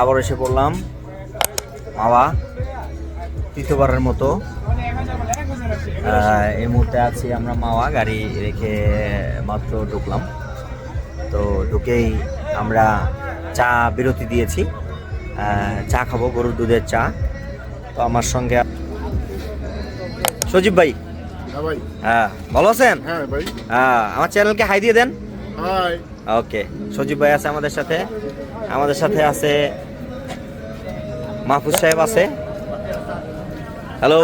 আবার এসে পড়লাম মাওয়া তৃতীয়বারের মতো। এই মুহূর্তে আছি আমরা মাওয়া গাড়ি রেখে মাত্র ঢুকলাম। তো ঢুকেই আমরা চা বিরতি দিয়েছি। চা খাব গরুর দুধের চা। তো আমার সঙ্গে সজীব ভাই। হ্যাঁ হ্যাঁ ভালো আছেন? হ্যাঁ হ্যাঁ আমার চ্যানেলকে হাই দিয়ে দেন। হাই ওকে সজীব ভাই আছে আমাদের সাথে। আমাদের সাথে আছে মাহফুজ সাহেব আছে। হ্যালো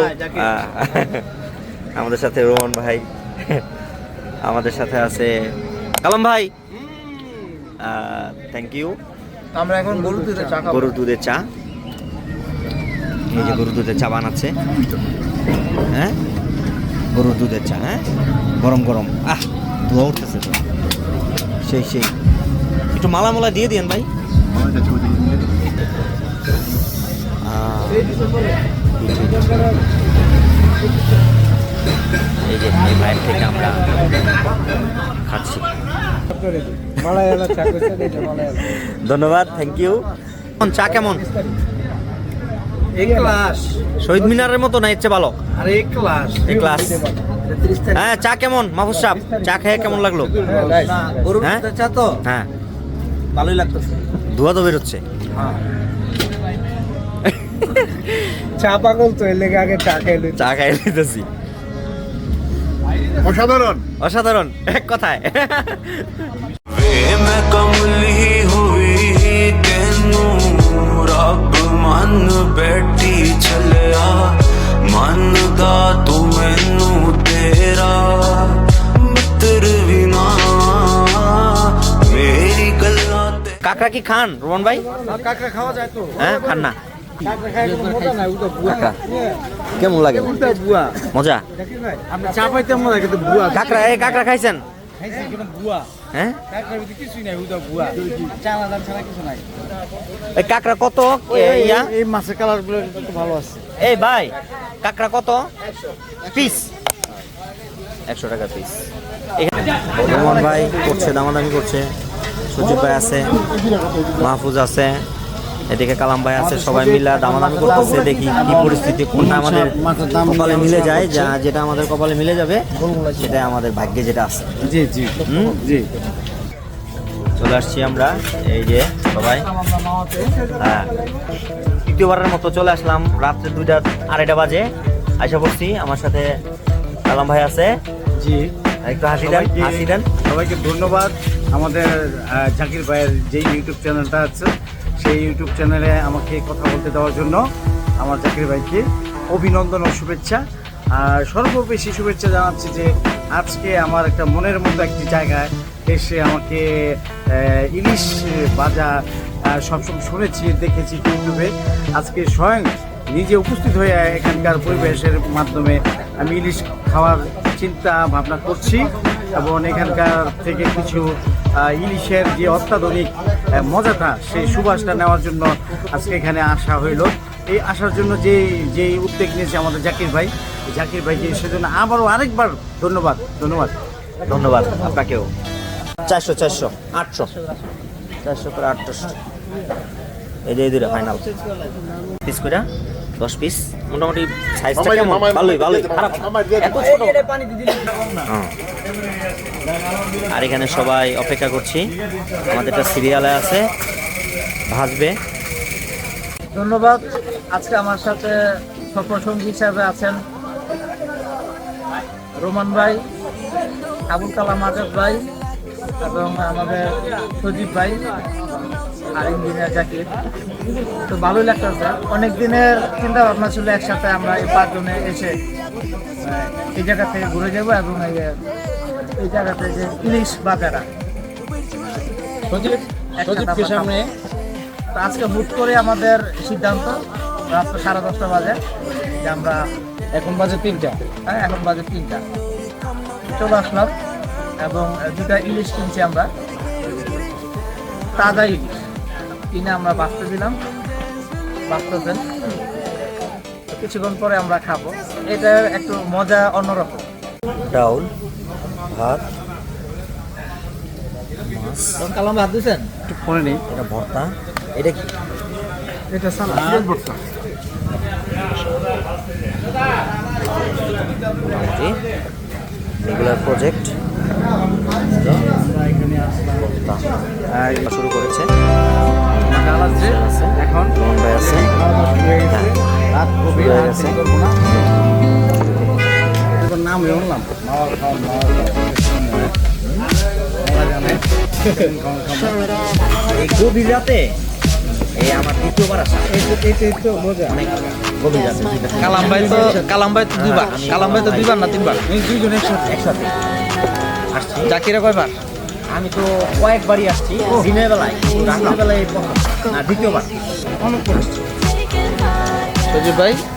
আমাদের সাথে রোহন ভাই। আমাদের সাথে আছে কালাম ভাই। থ্যাংক ইউ আমরা এখন গরু দুধে চা গরুর দুধের চা। এই যে গরুর দুধের চা বানাচ্ছে। হ্যাঁ? গরুর দুধের চা হ্যাঁ? গরম গরম। আহ ধোয়া উঠতেছে তো। সেই সেই। একটু মালা মালা দিয়ে দিন ভাই। এই যে এই ভাইয়ের থেকে আমরা খাচ্ছি। ধন্যবাদ থ্যাংক ইউ চা কেমন? এক ক্লাস। শহীদ মিনারের মতো না ইচ্ছে ভালো? আর এক ক্লাস। এক ক্লাস। হ্যাঁ চা কেমন? মাহফুজ সাহেব চা খেয়ে কেমন লাগল? হ্যাঁ? চা তো হ্যাঁ। ভালোই লাগতেছে। ধোয়া তো বেরোচ্ছে। চা পাগল তো এর লেগে আগে চা খাইলে চা খাই নিতেছি। অসাধারণ। অসাধারণ এক কথায়। কাকড়া কি খান রোমন ভাই? কাঁকড়া খাওয়া যায় তো। হ্যাঁ খান না। কেমন লাগে? বুয়া। মজা? কাকড়া এই কাকড়া খাইছেন? হ্যাঁ? কাকড়া কত? এই মাছের কালারগুলো ভালো আছে। এই ভাই কাকড়া কত? পিস। একশো টাকা পিস। রোমন ভাই করছে দামাদামি করছে। সুজিব ভাই আছে মাহফুজ আছে এদিকে কালাম ভাই আছে সবাই মিলে দামাদামি করতেছে দেখি কি পরিস্থিতি কোনটা আমাদের কপালে মিলে যায় যা যেটা আমাদের কপালে মিলে যাবে সেটা আমাদের ভাগ্যে যেটা আছে। জি জি। জি। চলে আসছি আমরা এই যে সবাই। হ্যাঁ। তৃতীয়বারের মতো চলে আসলাম রাত্রে দুইটা আড়াইটা বাজে আইসা করছি আমার সাথে কালাম ভাই আছে। জি। একটু হাসি দেন হাসি দেন। সবাইকে ধন্যবাদ। আমাদের জাকির ভাইয়ের যে ইউটিউব চ্যানেলটা আছে, সেই ইউটিউব চ্যানেলে আমাকে কথা বলতে দেওয়ার জন্য আমার জাকির ভাইকে অভিনন্দন ও শুভেচ্ছা। আর সর্ববেশি শুভেচ্ছা জানাচ্ছি যে আজকে আমার একটা মনের মতো একটি জায়গায় এসে আমাকে ইলিশ বাজা সবসময় শুনেছি, দেখেছি ইউটিউবে আজকে স্বয়ং নিজে উপস্থিত হয়ে এখানকার পরিবেশের মাধ্যমে আমি ইলিশ খাওয়ার চিন্তা ভাবনা করছি এবং এখানকার থেকে কিছু ইলিশের যে অত্যাধুনিক মজাটা সেই সুবাসটা নেওয়ার জন্য আজকে এখানে আসা হইল। এই আসার জন্য যে যে উদ্যোগ নিয়েছে আমাদের জাকির ভাই জাকির ভাইকে সেজন্য আবারও আরেকবার ধন্যবাদ ধন্যবাদ। ধন্যবাদ আপনাকেও। চারশো চারশো আটশো। চারশো করে আটশো। এই যে ফাইনাল পিস করে দশ পিস মোটামুটি সাইজটা কেমন? ভালোই ভালোই। খারাপ। এত ছোট। হ্যাঁ। আর এখানে সবাই অপেক্ষা করছি। আমাদের একটা সিরিয়ালে আছে। ভাজবে। ধন্যবাদ। আজকে আমার সাথে সফরসঙ্গী হিসাবে আছেন রোমান ভাই আবুল কালাম আজাদ ভাই এবং আমাদের সজীব ভাই। আর ইঞ্জিনিয়ার জাকির। তো ভালোই লাগতেছে। অনেক দিনের চিন্তা ভাবনা ছিল একসাথে আমরা এই পাঁচজনে এসে এই জায়গা থেকে ঘুরে যাব এবং এই, জায়গাতে যে ইলিশ বাজারা। সামনে? আজকে হুট করে আমাদের সিদ্ধান্ত রাত সাড়ে দশটা বাজে যে আমরা এখন বাজে তিনটা। হ্যাঁ এখন বাজে তিনটা। চলে আসলাম এবং দুটা ইলিশ কিনছি আমরা। তাজা ইলিশ। কিনে আমরা বাঁচতে দিলাম বাঁচতেছেন কিছুক্ষণ পরে আমরা খাব। এটা একটু মজা অন্যরকম। ডাউল ভাত। কালাম ভাত দিচ্ছেন একটু নেই এটা ভর্তা। এটা কি? এটা সালাদ। মোটামুটি রেগুলার প্রজেক্ট খাওয়ান খাওয়ান এই গভীর রাতে এই আমার দ্বিতীয়বার আসা তো কালাম ভাই তো কালাম ভাই তো দুইবার। কালাম ভাই তো দুইবার না তিনবার? দুইজন একসাথে একসাথে। আসছি। জাকিরা কয়বার? আমি তো কয়েকবারই আসছি। দিনের বেলায় রাতের বেলায় না দ্বিতীয়বার। অনেক কষ্ট সজীব ভাই